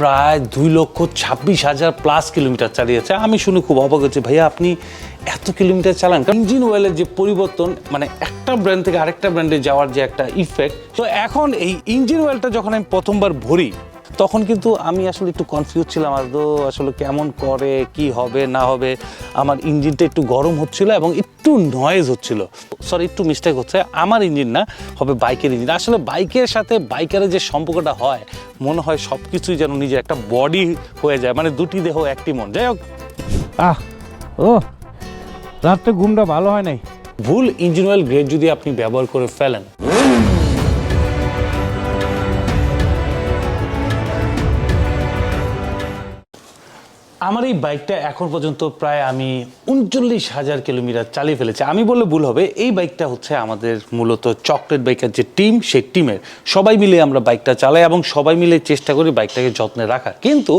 প্রায় দুই লক্ষ ছাব্বিশ হাজার প্লাস কিলোমিটার চালিয়েছে। আমি শুনে খুব অবাক হয়েছি, ভাইয়া, আপনি এত কিলোমিটার চালান? কারণ ইঞ্জিন অয়েলের যে পরিবর্তন মানে একটা ব্র্যান্ড থেকে আরেকটা ব্র্যান্ডে যাওয়ার যে একটা ইফেক্ট তো এখন এই ইঞ্জিন অয়েলটা যখন আমি প্রথমবার ভরি তখন কিন্তু আমি আসলে একটু কনফিউজ ছিলাম আদৌ আসলে কেমন করে কি হবে না হবে। আমার ইঞ্জিনটা একটু গরম হচ্ছিল এবং একটু নয়েজ হচ্ছিল। সরি একটু মিস্টেক হচ্ছে। আমার ইঞ্জিন না হবে বাইকের ইঞ্জিন আসলে বাইকের সাথে বাইকারের যে সম্পর্কটা হয় মনে হয় সব কিছুই যেন নিজের একটা বডি হয়ে যায় মানে দুটি দেহ একটি মন। যাই হোক। আহ ও রাত্রে ঘুমটা ভালো হয় নাই? ভুল ইঞ্জিন অয়েল গ্রেড যদি আপনি ব্যবহার করে ফেলেন। আমার এই বাইকটা এখন পর্যন্ত প্রায় আমি উনচল্লিশ হাজার কিলোমিটার চালিয়ে ফেলেছি। আমি বললে ভুল হবে, এই বাইকটা হচ্ছে আমাদের মূলত চকলেট বাইকের যে টিম সেই টিমের সবাই মিলে আমরা বাইকটা চালাই এবং সবাই মিলে চেষ্টা করি বাইকটাকে যত্নে রাখার। কিন্তু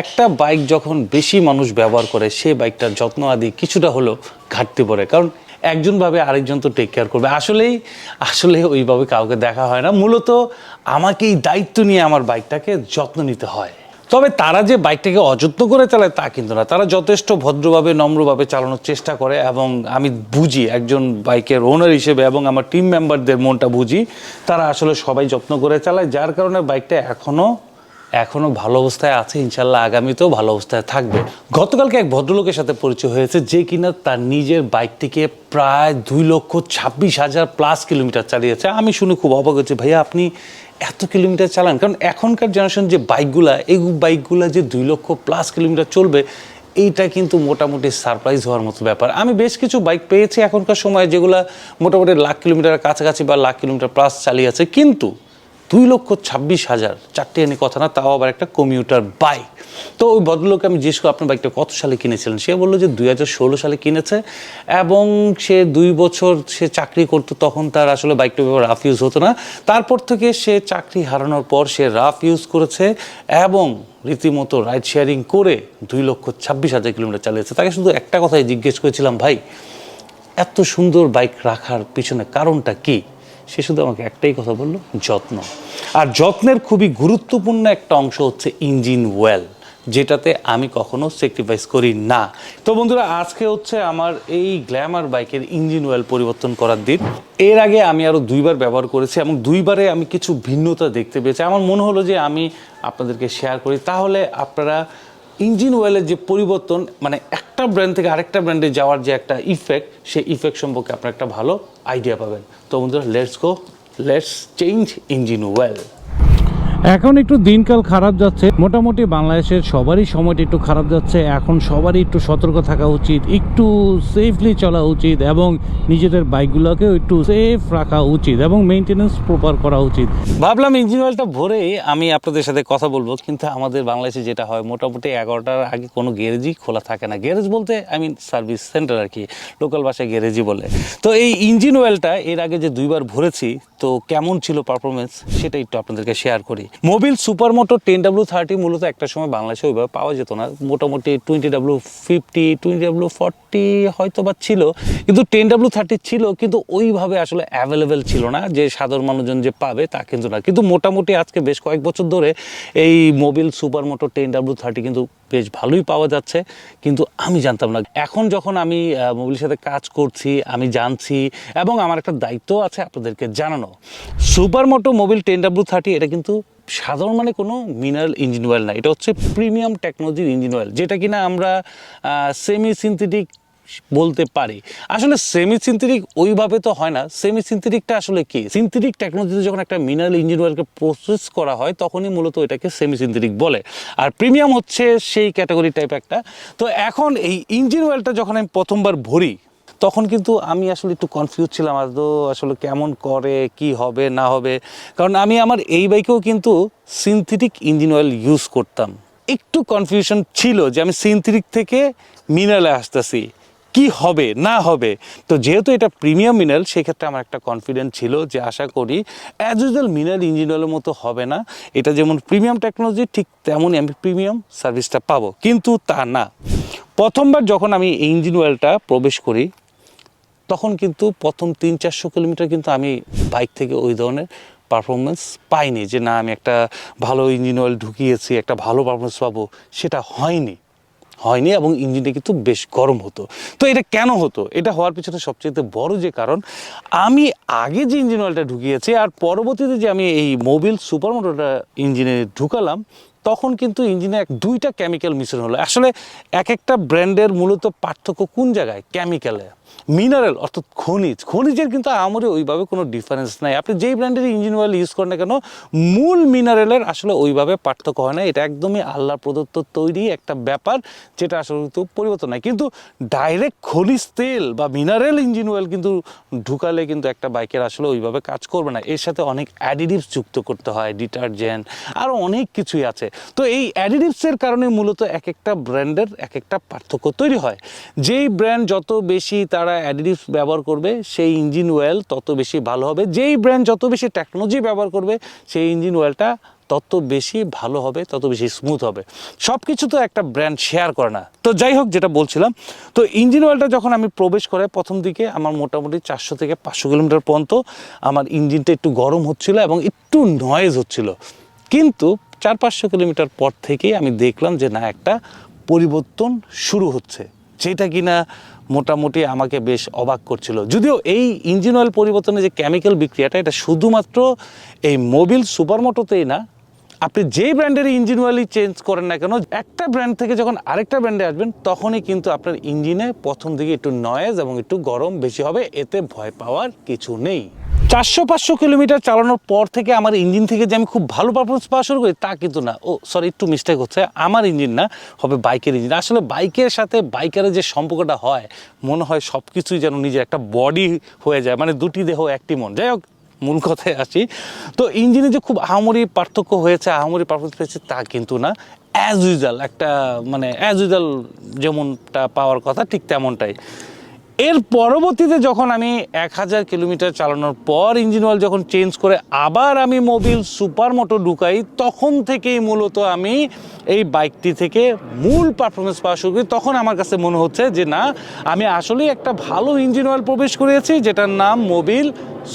একটা বাইক যখন বেশি মানুষ ব্যবহার করে সেই বাইকটার যত্ন আদি কিছুটা হলেও ঘাটতি পড়ে। কারণ একজন ভাবে আরেকজন তো টেক কেয়ার করবে। আসলেই, আসলে ওইভাবে কাউকে দেখা হয় না। মূলত আমাকে এই দায়িত্ব নিয়ে আমার বাইকটাকে যত্ন নিতে হয়। তবে তারা যে বাইকটাকে অযত্ন করে চালায় তা কিন্তু না। তারা যথেষ্ট ভদ্রভাবে, নম্রভাবে চালানোর চেষ্টা করে এবং আমি বুঝি একজন বাইকের ওনার হিসেবে এবং আমার টিম মেম্বারদের মনটা বুঝি, তারা আসলে সবাই যত্ন করে চালায়, যার কারণে বাইকটা এখনও এখনও ভালো অবস্থায় আছে। ইনশাল্লাহ আগামীতেও ভালো অবস্থায় থাকবে। গতকালকে এক ভদ্রলোকের সাথে পরিচয় হয়েছে যে কিনা তার নিজের বাইকটিকে প্রায় দুই লক্ষ ছাব্বিশ হাজার প্লাস কিলোমিটার চালিয়েছে। আমি শুনে খুব অবাক হয়েছি, ভাইয়া, আপনি এত কিলোমিটার চালান। কারণ এখনকার জেনারেশন যে বাইকগুলা এই বাইকগুলা যে দুই লক্ষ প্লাস কিলোমিটার চলবে, এইটা কিন্তু মোটামুটি সারপ্রাইজ হওয়ার মতো ব্যাপার। আমি বেশ কিছু বাইক পেয়েছি এখনকার সময় যেগুলা মোটামুটি লাখ কিলোমিটার কাছাকাছি বা লাখ কিলোমিটার প্লাস চালিয়ে আছে। কিন্তু দুই লক্ষ ছাব্বিশ হাজার চারটে এনে কথা না, তাও আবার একটা কমিউটার বাইক তো ওই ভদ্রলোককে আমি জিজ্ঞেস করি, আপনার বাইকটা কত সালে কিনেছিলেন? সে বলল যে, দুই হাজার ষোলো সালে কিনেছে। এবং সে দুই বছর সে চাকরি করতো, তখন তার আসলে বাইকটা রাফ ইউজ হতো না। তারপর থেকে সে চাকরি হারানোর পর সে রাফ ইউজ করেছে এবং রীতিমতো রাইড শেয়ারিং করে দুই লক্ষ ছাব্বিশ হাজার কিলোমিটার চালিয়েছে। তাকে শুধু একটা কথাই জিজ্ঞেস করেছিলাম, ভাই, এত সুন্দর বাইক রাখার পিছনে কারণটা কি? সে শুধু আমাকে একটাই কথা বলল, যত্ন। আর যত্নের খুবই গুরুত্বপূর্ণ একটা অংশ হচ্ছে ইঞ্জিন ওয়েল, যেটাতে আমি কখনো স্যাক্রিফাইস করি না। তো বন্ধুরা, আজকে হচ্ছে আমার এই গ্ল্যামার বাইকের ইঞ্জিন ওয়েল পরিবর্তন করার দিন। এর আগে আমি আরও দুইবার ব্যবহার করেছি এবং দুইবারে আমি কিছু ভিন্নতা দেখতে পেয়েছি। আমার মনে হলো যে আমি আপনাদেরকে শেয়ার করি। তাহলে আপনারা ইঞ্জিন অয়েলের যে পরিবর্তন মানে একটা ব্র্যান্ড থেকে আরেকটা ব্র্যান্ডে যাওয়ার যে একটা ইফেক্ট সেই ইফেক্ট সম্পর্কে আপনার একটা ভালো আইডিয়া পাবেন। তো বন্ধুরা let's go let's change engine oil এখন একটু দিনকাল খারাপ যাচ্ছে। মোটামুটি বাংলাদেশের সবারই সময়টা একটু খারাপ যাচ্ছে। এখন সবারই একটু সতর্ক থাকা উচিত, একটু সেফলি চলা উচিত এবং নিজেদের বাইকগুলোকেও একটু সেফ রাখা উচিত এবং মেনটেনেন্স প্রপার করা উচিত। ভাবলাম ইঞ্জিন অয়েলটা ভরে আমি আপনাদের সাথে কথা বলব, কিন্তু আমাদের বাংলাদেশে যেটা হয়, মোটামুটি এগারোটার আগে কোনো গ্যারেজই খোলা থাকে না। গ্যারেজ বলতে আই মিন সার্ভিস সেন্টার আর কি লোকাল ভাষায় গ্যারেজই বলে। তো এই ইঞ্জিন অয়েলটা এর আগে যে দুইবার ভরেছি, তো কেমন ছিল পারফরমেন্স সেটা একটু আপনাদেরকে শেয়ার করি। Mobil super motor ten W thirty মূলত একটা সময় বাংলাদেশে ওইভাবে পাওয়া যেত না। মোটামুটি twenty W fifty twenty W forty হয়তো বা ছিল, কিন্তু টেন ডাব্লু থার্টি ছিল, কিন্তু ওইভাবে আসলে অ্যাভেলেবেল ছিল না। যে সাধারণ মানুষজন যে পাবে তা কিন্তু না। কিন্তু মোটামুটি আজকে বেশ কয়েক বছর ধরে এই Mobil super motor ten W thirty কিন্তু বেশ ভালোই পাওয়া যাচ্ছে। কিন্তু আমি জানতাম না। এখন যখন আমি মোবিলের সাথে কাজ করছি, আমি জানছি, এবং আমার একটা দায়িত্ব আছে আপনাদেরকে জানানো। Super moto Mobil ten W thirty, এটা কিন্তু সাধারণ মানে কোনো মিনারেল ইঞ্জিন অয়েল না, এটা হচ্ছে প্রিমিয়াম টেকনোলজির ইঞ্জিন অয়েল যেটা কিনা আমরা সেমি সিনথেটিক বলতে পারি। আসলে সেমি সিনথেটিক ওইভাবে তো হয় না সেমি সিনথেটিকটা আসলে কি? সিনথেটিক টেকনোলজিতে যখন একটা মিনারেল ইঞ্জিন অয়েলকে প্রসেস করা হয়, তখনই মূলত এটাকে সেমি সিনথেটিক বলে। আর প্রিমিয়াম হচ্ছে সেই ক্যাটাগরি টাইপ একটা। তো এখন এই ইঞ্জিন অয়েলটা যখন আমি প্রথমবার ভরি তখন কিন্তু আমি আসলে একটু কনফিউজ ছিলাম আদৌ আসলে কেমন করে, কি হবে, না হবে। কারণ আমি আমার এই বাইকেও কিন্তু সিনথেটিক ইঞ্জিন অয়েল ইউজ করতাম। একটু কনফিউশন ছিল যে আমি সিনথেটিক থেকে মিনারেলে আসতেছি। কি হবে, না হবে? তো যেহেতু এটা প্রিমিয়াম মিনারেল সেক্ষেত্রে আমার একটা কনফিডেন্স ছিল যে আশা করি অ্যাজ ইউজুয়াল মিনারেল ইঞ্জিন অয়েলের মতো হবে না। এটা যেমন প্রিমিয়াম টেকনোলজি ঠিক তেমনই আমি প্রিমিয়াম সার্ভিসটা পাবো। কিন্তু তা না। প্রথমবার যখন আমি ইঞ্জিন অয়েলটা প্রবেশ করি তখন কিন্তু প্রথম তিন চারশো কিলোমিটার কিন্তু আমি বাইক থেকে ওই ধরনের পারফরমেন্স পাইনি যে না, আমি একটা ভালো ইঞ্জিন অয়েল ঢুকিয়েছি, একটা ভালো পারফরমেন্স পাবো। সেটা হয়নি। হয়নি এবং ইঞ্জিনটা কিন্তু বেশ গরম হতো। তো এটা কেন হতো? এটা হওয়ার পিছনে সবচেয়ে বড় যে কারণ, আমি আগে যে ইঞ্জিন অয়েলটা ঢুকিয়েছি আর পরবর্তীতে যে আমি এই মোবিল সুপার মোটরটা ইঞ্জিনে ঢুকালাম তখন কিন্তু ইঞ্জিনে এক দুইটা কেমিক্যাল মিশ্রণ হলো। আসলে এক একটা ব্র্যান্ডের মূলত পার্থক্য কোন জায়গায়? কেমিক্যালে মিনারেল অর্থাৎ খনিজ। খনিজের কিন্তু আমারও ওইভাবে কোনো ডিফারেন্স নাই। আপনি যেই ব্র্যান্ডের ইঞ্জিন অয়েল ইউজ করেন না কেন, মূল মিনারেলের আসলে ওইভাবে পার্থক্য হয় না। এটা একদমই আল্লাহ প্রদত্ত তৈরি একটা ব্যাপার, যেটা আসলে কিন্তু পরিবর্তন নাই। কিন্তু ডাইরেক্ট খনিজ তেল বা মিনারেল ইঞ্জিন অয়েল কিন্তু ঢুকালে কিন্তু একটা বাইকের আসলে ওইভাবে কাজ করবে না। এর সাথে অনেক অ্যাডিটিভস যুক্ত করতে হয় ডিটারজেন্ট আরও অনেক কিছুই আছে। তো এই অ্যাডিটিভসের কারণে মূলত এক একটা ব্র্যান্ডের এক একটা পার্থক্য তৈরি হয়। যেই ব্র্যান্ড যত বেশি তারা অ্যাডিটিভস ব্যবহার করবে, সেই ইঞ্জিন অয়েল তত বেশি ভালো হবে। যেই ব্র্যান্ড যত বেশি টেকনোলজি ব্যবহার করবে, সেই ইঞ্জিন অয়েলটা তত বেশি ভালো হবে, তত বেশি স্মুথ হবে। সব কিছু তো একটা ব্র্যান্ড শেয়ার করে না। তো যাই হোক, যেটা বলছিলাম, তো ইঞ্জিন অয়েলটা যখন আমি প্রবেশ করে প্রথম দিকে, আমার মোটামুটি চারশো থেকে পাঁচশো কিলোমিটার পর্যন্ত আমার ইঞ্জিনটা একটু গরম হচ্ছিল এবং একটু নয়েজ হচ্ছিল। কিন্তু চার পাঁচশো কিলোমিটার পর থেকেই আমি দেখলাম যে না, একটা পরিবর্তন শুরু হচ্ছে। যেটা কিনা মোটামুটি আমাকে বেশ অবাক করছিল। যদিও এই ইঞ্জিন অয়েল পরিবর্তনে যে কেমিক্যাল বিক্রিয়াটা, এটা শুধুমাত্র এই মোবিল সুপারমোটোতেই না, আপনি যেই ব্র্যান্ডের ইঞ্জিন অয়েলই চেঞ্জ করেন না কেন, একটা ব্র্যান্ড থেকে যখন আরেকটা ব্র্যান্ডে আসবেন, তখনই কিন্তু আপনার ইঞ্জিনে প্রথম দিকে একটু নয়েজ এবং একটু গরম বেশি হবে, এতে ভয় পাওয়ার কিছু নেই। চারশো পাঁচশো কিলোমিটার চালানোর পর থেকে আমার ইঞ্জিন থেকে যে আমি খুব ভালো পারফরমেন্স পাওয়া শুরু করি, তা কিন্তু না। ও সরি একটু মিস্টেক হচ্ছে। আমার ইঞ্জিন না, হবে বাইকের ইঞ্জিন। আসলে বাইকের সাথে বাইকারের যে সম্পর্কটা হয়, মনে হয় সব কিছুই যেন নিজের একটা বডি হয়ে যায় মানে দুটি দেহ, একটি মন। যাই হোক, মূল কথায় আসি। তো ইঞ্জিনে যে খুব আহামরি পার্থক্য হয়েছে, আহামরি পারফরমেন্স পেয়েছে, তা কিন্তু না। অ্যাজ ইউজাল একটা মানে অ্যাজ ইউজাল যেমনটা পাওয়ার কথা, ঠিক তেমনটাই। এর পরবর্তীতে যখন আমি এক হাজার কিলোমিটার চালানোর পর ইঞ্জিন অয়েল যখন চেঞ্জ করে আবার আমি মোবিল সুপার মোটর ঢুকাই, তখন থেকেই মূলত আমি এই বাইকটি থেকে মূল পারফরমেন্স পাওয়া শুরু করি। তখন আমার কাছে মনে হচ্ছে যে, না, আমি আসলেই একটা ভালো ইঞ্জিন অয়েল প্রবেশ করেছি, যেটার নাম মোবিল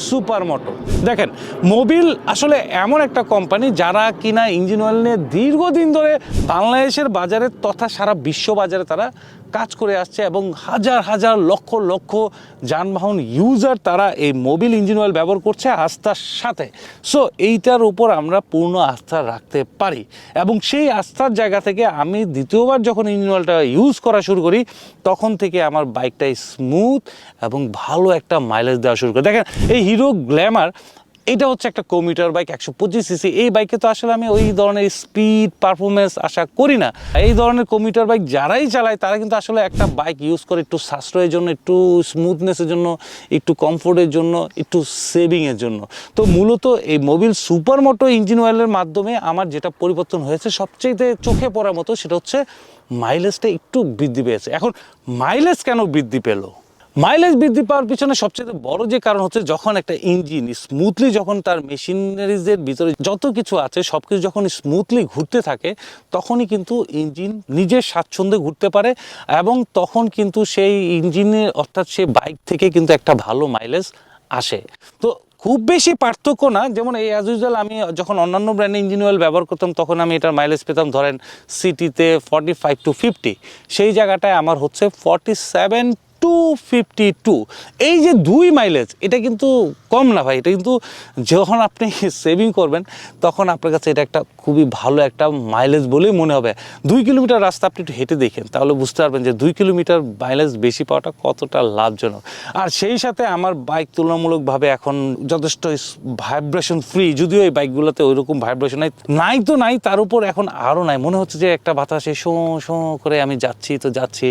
সুপার মোটর দেখেন মোবিল আসলে এমন একটা কোম্পানি যারা কিনা ইঞ্জিন অয়েল নিয়ে দীর্ঘদিন ধরে বাংলাদেশের বাজারে তথা সারা বিশ্ব বাজারে তারা কাজ করে আসছে এবং হাজার হাজার লক্ষ লক্ষ যানবাহন ইউজার তারা এই মোবিল ইঞ্জিন অয়েল ব্যবহার করছে আস্থার সাথে। সো এইটার উপর আমরা পূর্ণ আস্থা রাখতে পারি। এবং সেই আস্থার জায়গা থেকে আমি দ্বিতীয়বার যখন ইঞ্জিন অয়েলটা ইউজ করা শুরু করি, তখন থেকে আমার বাইকটাই স্মুথ এবং ভালো একটা মাইলেজ দেওয়া শুরু করে। দেখেন, এই হিরো গ্ল্যামার এটা হচ্ছে একটা কমিউটার বাইক একশো পঁচিশ সিসি এই বাইকে তো আসলে আমি ওই ধরনের স্পিড পারফরমেন্স আশা করি না। এই ধরনের কমিউটার বাইক যারাই চালায়, তারা কিন্তু আসলে একটা বাইক ইউজ করে একটু সাশ্রয়ের জন্য, একটু স্মুথনেসের জন্য, একটু কমফোর্টের জন্য, একটু সেভিংয়ের জন্য। তো মূলত এই মোবিল সুপার মোটো ইঞ্জিন অয়েলের মাধ্যমে আমার যেটা পরিবর্তন হয়েছে সবচেয়ে চোখে পড়ার মতো, সেটা হচ্ছে মাইলেজটা একটু বৃদ্ধি পেয়েছে। এখন মাইলেজ কেন বৃদ্ধি পেল? মাইলেজ বৃদ্ধি পাওয়ার পিছনে সবচেয়ে বড় যে কারণ হচ্ছে যখন একটা ইঞ্জিন স্মুথলি যখন তার মেশিনারিজের ভিতরে যত কিছু আছে সব কিছু যখন স্মুথলি ঘুরতে থাকে, তখনই কিন্তু ইঞ্জিন নিজের স্বাচ্ছন্দ্যে ঘুরতে পারে এবং তখন কিন্তু সেই ইঞ্জিনের অর্থাৎ সেই বাইক থেকে কিন্তু একটা ভালো মাইলেজ আসে। তো খুব বেশি পার্থক্য না, যেমন এই অ্যাজ ইউজুয়াল আমি যখন অন্যান্য ব্র্যান্ডের ইঞ্জিন অয়েল ব্যবহার করতাম, তখন আমি এটার মাইলেজ পেতাম ধরেন সিটিতে ফর্টি ফাইভ টু ফিফটি সেই জায়গাটায় আমার হচ্ছে forty seven to fifty two এই যে দুই মাইলেজ এটা কিন্তু কম না ভাই, এটা কিন্তু যখন আপনি সেভিং করবেন, তখন আপনার কাছে এটা একটা খুবই ভালো একটা মাইলেজ বলেই মনে হবে। দুই কিলোমিটার রাস্তা আপনি একটু হেঁটে দেখেন, তাহলে বুঝতে পারবেন যে দুই কিলোমিটার মাইলেজ বেশি পাওয়াটা কতটা লাভজনক। আর সেই সাথে আমার বাইক তুলনামূলকভাবে এখন যথেষ্ট ভাইব্রেশন ফ্রি যদিও এই বাইকগুলোতে ওই রকম ভাইব্রেশন নাই। নাই তো নাই, তার উপর এখন আরও নাই। মনে হচ্ছে যে একটা বাতাসে শো শো করে আমি যাচ্ছি, তো যাচ্ছি।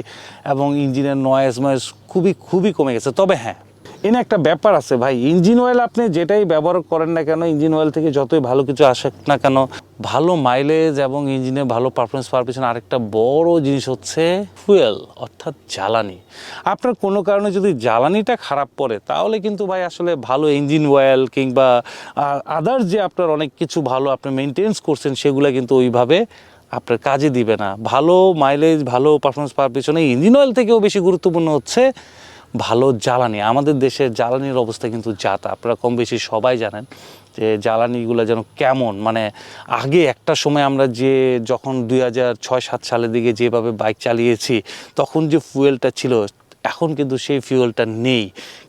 এবং ইঞ্জিনের নয়েজ নয়েজ খুবই খুবই কমে গেছে। তবে হ্যাঁ এনে একটা ব্যাপার আছে ভাই। ইঞ্জিন অয়েল আপনি যেটাই ব্যবহার করেন না কেন ইঞ্জিন অয়েল থেকে যতই ভালো কিছু আসে না কেন, ভালো মাইলেজ এবং ইঞ্জিনে ভালো পারফরমেন্স পাওয়ার পিছনে আরেকটা বড় জিনিস হচ্ছে ফুয়েল অর্থাৎ জ্বালানি। আপনার কোনো কারণে যদি জ্বালানিটা খারাপ পড়ে, তাহলে কিন্তু ভাই আসলে ভালো ইঞ্জিন অয়েল কিংবা আদার্স যে আপনার অনেক কিছু ভালো আপনি মেনটেন্স করছেন, সেগুলো কিন্তু ওইভাবে আপনার কাজে দিবে না। ভালো মাইলেজ ভালো পারফরমেন্স পাওয়ার পিছনে ইঞ্জিন অয়েল থেকেও বেশি গুরুত্বপূর্ণ হচ্ছে ভালো জ্বালানি। আমাদের দেশের জ্বালানির অবস্থা কিন্তু যাতা আপনারা কম বেশি সবাই জানেন যে জ্বালানিগুলো যেন কেমন। মানে আগে একটা সময় আমরা যে যখন দুই হাজার ছয়, সাত সালের দিকে যেভাবে বাইক চালিয়েছি, তখন যে ফুয়েলটা ছিল, এখন কিন্তু সেই ফিউয়েলটা নেই।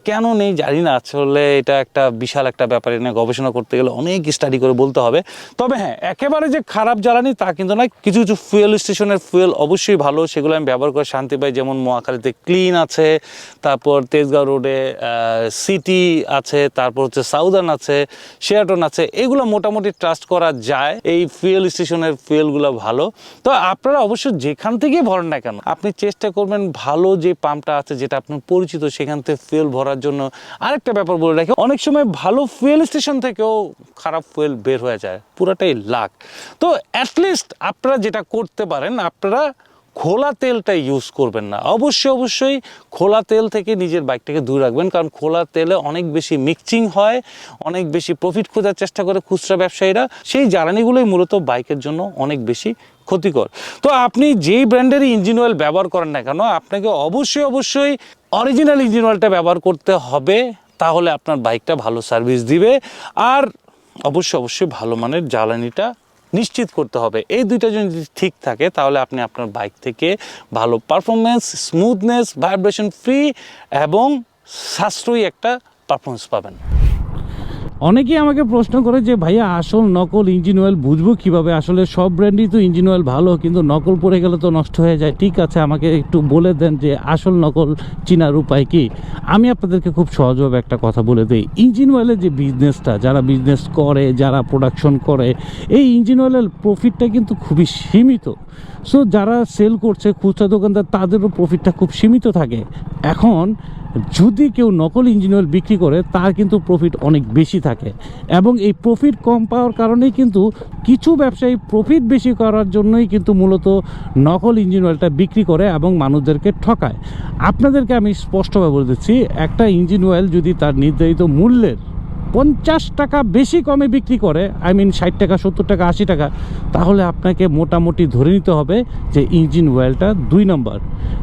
কেন নেই জানি না, আসলে এটা একটা বিশাল একটা ব্যাপার এনে গবেষণা করতে গেলে অনেক স্টাডি করে বলতে হবে। তবে হ্যাঁ একেবারে যে খারাপ জ্বালানি তা কিন্তু নয়, কিছু কিছু ফুয়েল স্টেশনের ফুয়েল অবশ্যই ভালো, সেগুলো আমি ব্যবহার করে শান্তি পাই, যেমন মহাখালীতে ক্লিন আছে, তারপর তেজগাঁও রোডে সিটি আছে, তারপর হচ্ছে সাউদার্ন আছে শেয়াটন আছে, এগুলো মোটামুটি ট্রাস্ট করা যায়, এই ফুয়েল স্টেশনের ফুয়েলগুলো ভালো। তো আপনারা অবশ্যই যেখান থেকেই ভরেন না কেন, আপনি চেষ্টা করবেন ভালো যে পাম্পটা আছে, যেটা আপনার পরিচিত, সেখান থেকে ফুয়েল ভরার জন্য আরেকটা ব্যাপার বলে রাখি, অনেক সময় ভালো ফুয়েল স্টেশন থেকেও খারাপ ফুয়েল বের হয়ে যায়, পুরাটাই লাখ তো অ্যাটলিস্ট আপনারা যেটা করতে পারেন, আপনারা খোলা তেলটা ইউজ করবেন না। অবশ্যই অবশ্যই খোলা তেল থেকে নিজের বাইকটাকে দূরে রাখবেন, কারণ খোলা তেলে অনেক বেশি মিক্সিং হয়, অনেক বেশি প্রফিট খোঁজার চেষ্টা করে খুচরা ব্যবসায়ীরা। সেই জ্বালানিগুলোই মূলত বাইকের জন্য অনেক বেশি ক্ষতিকর। তো আপনি যেই ব্র্যান্ডেরই ইঞ্জিন অয়েল ব্যবহার করেন না কেন, আপনাকে অবশ্যই অবশ্যই অরিজিনাল ইঞ্জিন অয়েলটা ব্যবহার করতে হবে, তাহলে আপনার বাইকটা ভালো সার্ভিস দিবে। আর অবশ্যই অবশ্যই ভালো মানের জ্বালানিটা নিশ্চিত করতে হবে। এই দুইটা যদি ঠিক থাকে, তাহলে আপনি আপনার বাইক থেকে ভালো পারফরমেন্স স্মুথনেস ভাইব্রেশন ফ্রি এবং সাশ্রয়ী একটা পারফরমেন্স পাবেন। অনেকেই আমাকে প্রশ্ন করে যে, ভাইয়া, আসল নকল ইঞ্জিন অয়েল বুঝব কীভাবে? আসলে সব ব্র্যান্ডই তো ইঞ্জিন অয়েল ভালো, কিন্তু নকল পড়ে গেলে তো নষ্ট হয়ে যায়। ঠিক আছে, আমাকে একটু বলে দেন যে, আসল নকল চিনার উপায় কি? আমি আপনাদেরকে খুব সহজভাবে একটা কথা বলে দিই। ইঞ্জিন অয়েলের যে বিজনেসটা যারা বিজনেস করে, যারা প্রোডাকশন করে, এই ইঞ্জিন অয়েলের প্রফিটটা কিন্তু খুবই সীমিত। সো যারা সেল করছে, খুচরা দোকানদার তাদেরও প্রফিটটা খুব সীমিত থাকে। এখন যদি কেউ নকল ইঞ্জিন অয়েল বিক্রি করে, তার কিন্তু প্রফিট অনেক বেশি থাকে। এবং এই প্রফিট কম পাওয়ার কারণেই কিন্তু কিছু ব্যবসায়ী প্রফিট বেশি করার জন্যই কিন্তু মূলত নকল ইঞ্জিন অয়েলটা বিক্রি করে এবং মানুষদেরকে ঠকায়। আপনাদেরকে আমি স্পষ্টভাবে বলে দিচ্ছি, একটা ইঞ্জিন অয়েল যদি তার নির্ধারিত মূল্যের পঞ্চাশ টাকা বেশি কমে বিক্রি করে, আই মিন ষাট টাকা, সত্তর টাকা, আশি টাকা, তাহলে আপনাকে মোটামুটি ধরে নিতে হবে যে ইঞ্জিন অয়েলটা দুই নম্বর।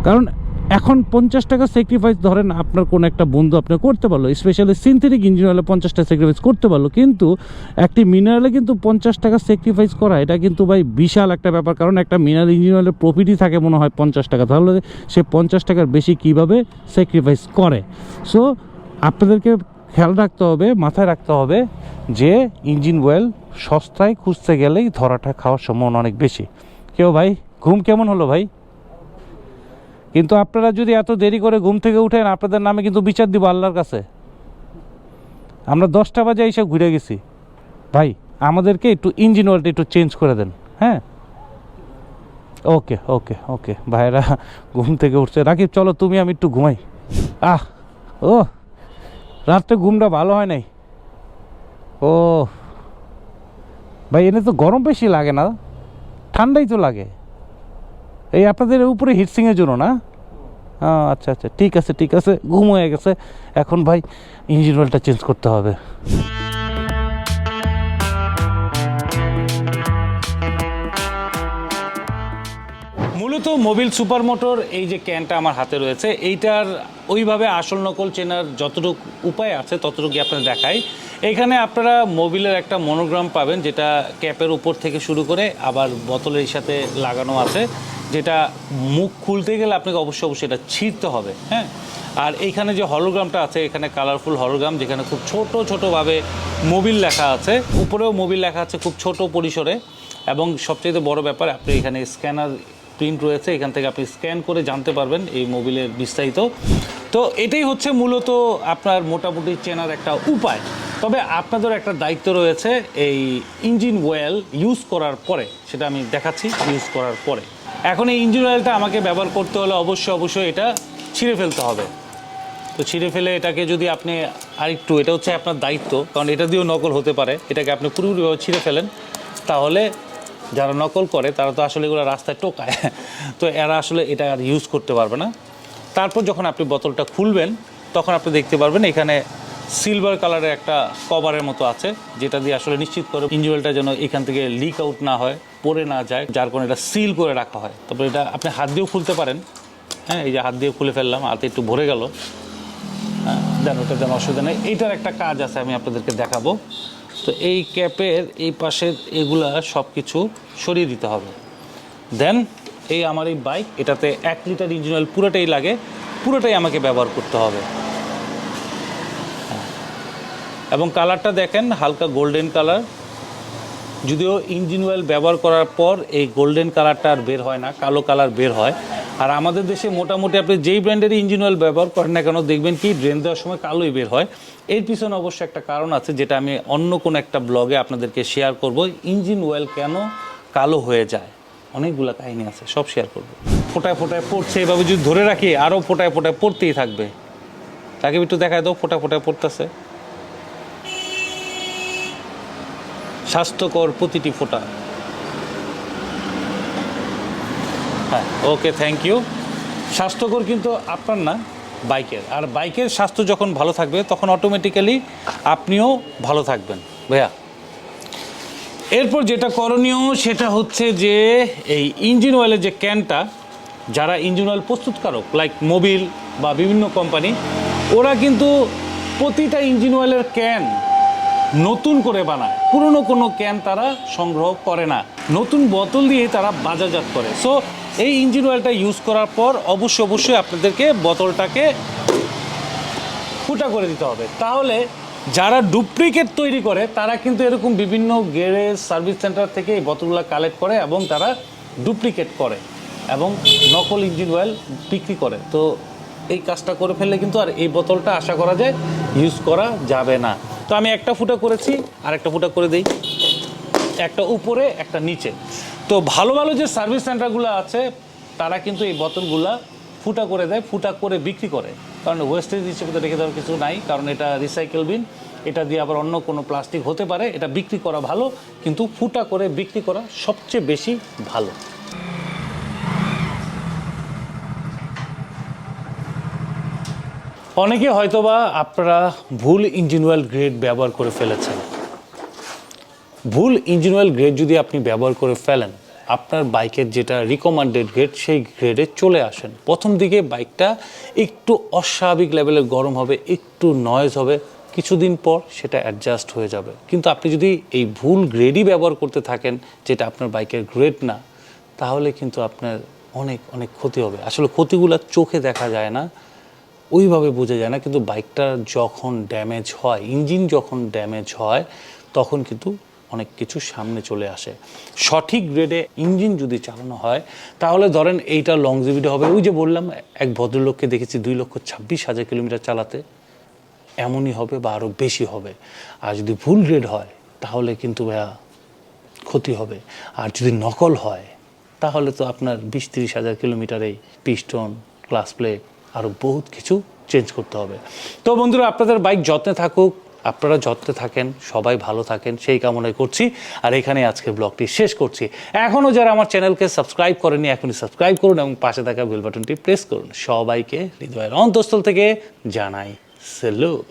কারণ এখন পঞ্চাশ টাকা স্যাক্রিফাইস ধরেন আপনার কোনো একটা বন্ধু আপনি করতে পারল স্পেশালি সিনথেটিক ইঞ্জিন অয়েলে পঞ্চাশ টাকা স্যাক্রিফাইস করতে পারল, কিন্তু একটি মিনারেলে কিন্তু পঞ্চাশ টাকা স্যাক্রিফাইস করা, এটা কিন্তু ভাই বিশাল একটা ব্যাপার, কারণ একটা মিনারেল ইঞ্জিন অয়েলের প্রফিটই থাকে মনে হয় পঞ্চাশ টাকা, তাহলে সে পঞ্চাশ টাকার বেশি কীভাবে স্যাক্রিফাইস করে? সো আপনাদেরকে খেয়াল রাখতে হবে, মাথায় রাখতে হবে যে ইঞ্জিন অয়েল সস্তায় খুঁজতে গেলেই ধরাটা খাওয়ার সম্ভাবনা অনেক বেশি। কেউ ভাই, ঘুম কেমন হলো ভাই? কিন্তু আপনারা যদি এত দেরি করে ঘুম থেকে উঠেন, আপনাদের নামে কিন্তু বিচার দিব আল্লাহর কাছে। আমরা দশটা বাজে এসে ঘুরে গেছি। ভাই, আমাদেরকে একটু ইঞ্জিন অয়েলটা একটু চেঞ্জ করে দেন হ্যাঁ? ওকে ওকে ওকে। ভাইরা ঘুম থেকে উঠছে। রাকিব, চলো, তুমি, আমি একটু ঘুমাই। আহ, ও, রাত্রে ঘুমটা ভালো হয় নাই। ও, ভাই, এনে তো গরম বেশি লাগে না। ঠান্ডাই তো লাগে। এই আপনাদের উপরে হিটসিংয়ের জন্য না? হ্যাঁ আচ্ছা আচ্ছা ঠিক আছে ঠিক আছে, ঘুম হয়ে গেছে। এখন ভাই ইঞ্জিন অয়েলটা চেঞ্জ করতে হবে। মূলত মোবিল সুপার মোটর এই যে ক্যানটা আমার হাতে রয়েছে, এইটার ওইভাবে আসল নকল চেনার যতটুকু উপায় আছে ততটুকুই আপনার দেখাই। এখানে আপনারা মোবিলের একটা মনোগ্রাম পাবেন, যেটা ক্যাপের উপর থেকে শুরু করে আবার বোতলের সাথে লাগানো আছে। যেটা মুখ খুলতে গেলে আপনাকে অবশ্যই অবশ্যই এটা ছিঁড়তে হবে হ্যাঁ? আর এইখানে যে হলোগ্রামটা আছে, এখানে কালারফুল হলোগ্রাম যেখানে খুব ছোট, ছোটোভাবে মোবিল লেখা আছে। উপরেও মোবিল লেখা আছে খুব ছোট পরিসরে। এবং সবচেয়ে বড় ব্যাপার, আপনি এখানে স্ক্যানার প্রিন্ট রয়েছে, এখান থেকে আপনি স্ক্যান করে জানতে পারবেন এই মোবিলের বিস্তারিত। তো এটাই হচ্ছে মূলত আপনার মোটামুটি চেনার একটা উপায়। তবে আপনাদের একটা দায়িত্ব রয়েছে এই ইঞ্জিন ওয়েল ইউজ করার পরে, সেটা আমি দেখাচ্ছি ইউজ করার পরে। এখন এই ইঞ্জিন অয়েলটা আমাকে ব্যবহার করতে হলে অবশ্যই অবশ্যই এটা ছিঁড়ে ফেলতে হবে। তো ছিঁড়ে ফেলে এটাকে যদি আপনি আরেকটু, এটা হচ্ছে আপনার দায়িত্ব, কারণ এটা দিয়েও নকল হতে পারে। এটাকে আপনি পুরোপুরিভাবে ছিঁড়ে ফেলেন। তাহলে যারা নকল করে, তারা তো আসলে এগুলো রাস্তায় টোকায়। তো এরা আসলে এটা আর ইউজ করতে পারবে না। তারপর যখন আপনি বোতলটা খুলবেন, তখন আপনি দেখতে পারবেন এখানে সিলভার কালারের একটা কভারের মতো আছে, যেটা দিয়ে আসলে নিশ্চিত করে ইঞ্জুয়েলটা যেন এখান থেকে লিক আউট না হয়। পড়ে না যায় যার কারণে এটা সিল করে রাখা হয়। তারপরে এটা আপনি হাত দিয়েও খুলতে পারেন। হ্যাঁ এই যে হাত দিয়ে খুলে ফেললাম হাতে একটু ভরে গেল। হ্যাঁ, দেন ওটা যেন অসুবিধা নেই। এইটার একটা কাজ আছে আমি আপনাদেরকে দেখাবো। তো এই ক্যাপের এই পাশের এগুলা সব কিছু সরিয়ে দিতে হবে। দেন এই আমার এই বাইক এটাতে এক লিটার ইঞ্জিন অয়েল পুরোটাই লাগে পুরোটাই আমাকে ব্যবহার করতে হবে। হ্যাঁ। এবং কালারটা দেখেন হালকা গোল্ডেন কালার যদিও ইঞ্জিন অয়েল ব্যবহার করার পর এই গোল্ডেন কালারটা আর বের হয় না, কালো কালার বের হয়। আর আমাদের দেশে মোটামুটি আপনি যেই ব্র্যান্ডের ইঞ্জিন অয়েল ব্যবহার করেন না কেন, দেখবেন কি ড্রেন দেওয়ার সময় কালোই বের হয়। এর পিছনে অবশ্য একটা কারণ আছে, যেটা আমি অন্য কোনো একটা ব্লগে আপনাদেরকে শেয়ার করব, ইঞ্জিন অয়েল কেন কালো হয়ে যায়। অনেকগুলো কাহিনী আছে, সব শেয়ার করব। ফোটায় ফোটায় পড়ছে, এভাবে যদি ধরে রাখি আরও ফোটায় ফোটায় পড়তেই থাকবে। তাকে একটু দেখায় দাও ফোটা ফোটায় পড়তেছে। স্বাস্থ্যকর প্রতিটি ফোঁটা। হ্যাঁ ওকে থ্যাংক ইউ স্বাস্থ্যকর কিন্তু আপনার না, বাইকের। আর বাইকের স্বাস্থ্য যখন ভালো থাকবে, তখন অটোমেটিক্যালি আপনিও ভালো থাকবেন। ভাইয়া, এরপর যেটা করণীয়, সেটা হচ্ছে যে এই ইঞ্জিন অয়েলের যে ক্যানটা যারা ইঞ্জিন অয়েল প্রস্তুতকারক লাইক মোবিল বা বিভিন্ন কোম্পানি ওরা কিন্তু প্রতিটা ইঞ্জিন অয়েলের ক্যান নতুন করে বানায়। পুরনো কোনো ক্যান তারা সংগ্রহ করে না। নতুন বোতল দিয়ে তারা বাজারজাত করে। সো এই ইঞ্জিন অয়েলটা ইউজ করার পর অবশ্যই অবশ্যই আপনাদেরকে বোতলটাকে ফুটা করে দিতে হবে। তাহলে যারা ডুপ্লিকেট তৈরি করে, তারা কিন্তু এরকম বিভিন্ন গ্যারেজ সার্ভিস সেন্টার থেকে এই বোতলগুলো কালেক্ট করে এবং তারা ডুপ্লিকেট করে এবং নকল ইঞ্জিন অয়েল বিক্রি করে। তো এই কাজটা করে ফেললে কিন্তু আর এই বোতলটা আশা করা যায় ইউজ করা যাবে না। তো আমি একটা ফুটা করেছি আর একটা ফুটা করে দিই। একটা উপরে, একটা নিচে। তো ভালো ভালো যে সার্ভিস সেন্টারগুলো আছে, তারা কিন্তু এই বোতলগুলা ফুটা করে দেয়, ফুটা করে বিক্রি করে। কারণ ওয়েস্টেজ হিসেবে তো রেখে দেওয়ার কিছু নাই, কারণ এটা রিসাইকেল বিন এটা দিয়ে আবার অন্য কোনো প্লাস্টিক হতে পারে, এটা বিক্রি করা ভালো, কিন্তু ফুটা করে বিক্রি করা সবচেয়ে বেশি ভালো। অনেকে হয়তোবা আপনারা ভুল ইঞ্জিন অয়েল গ্রেড ব্যবহার করে ফেলেছেন। ভুল ইঞ্জিন অয়েল গ্রেড যদি আপনি ব্যবহার করে ফেলেন, আপনার বাইকের যেটা রিকমান্ডেড গ্রেড সেই গ্রেডে চলে আসেন। প্রথম দিকে বাইকটা একটু অস্বাভাবিক লেভেলে গরম হবে, একটু নয়েজ হবে, কিছুদিন পর সেটা অ্যাডজাস্ট হয়ে যাবে। কিন্তু আপনি যদি এই ভুল গ্রেডই ব্যবহার করতে থাকেন, যেটা আপনার বাইকের গ্রেড না, তাহলে কিন্তু আপনার অনেক অনেক ক্ষতি হবে। আসলে ক্ষতিগুলো চোখে দেখা যায় না। ওইভাবে বোঝা যায় না, কিন্তু বাইকটা যখন ড্যামেজ হয় ইঞ্জিন যখন ড্যামেজ হয়, তখন কিন্তু অনেক কিছু সামনে চলে আসে। সঠিক গ্রেডে ইঞ্জিন যদি চালানো হয়, তাহলে ধরেন এইটা লংজিভিটি হবে। ওই যে বললাম, এক ভদ্রলোককে দেখেছি দুই লক্ষ ছাব্বিশ হাজার কিলোমিটার চালাতে। এমনই হবে বা আরও বেশি হবে। আর যদি ভুল গ্রেড হয়, তাহলে কিন্তু ভাইয়া ক্ষতি হবে। আর যদি নকল হয়, তাহলে তো আপনার বিশ তিরিশ হাজার কিলোমিটারেই পিস্টন ক্লাস প্লেট আরও বহুত কিছু চেঞ্জ করতে হবে। তো বন্ধুরা, আপনাদের বাইক যত্নে থাকুক, আপনারা যত্নে থাকেন, সবাই ভালো থাকেন, সেই কামনাই করছি। আর এখানে আজকে ব্লগটি শেষ করছি। এখনও যারা আমার চ্যানেলকে সাবস্ক্রাইব করেনি এখনই সাবস্ক্রাইব করুন এবং পাশে থাকা বেল বাটনটি প্রেস করুন। সবাইকে হৃদয়ের অন্তঃস্থল থেকে জানাই সেলুট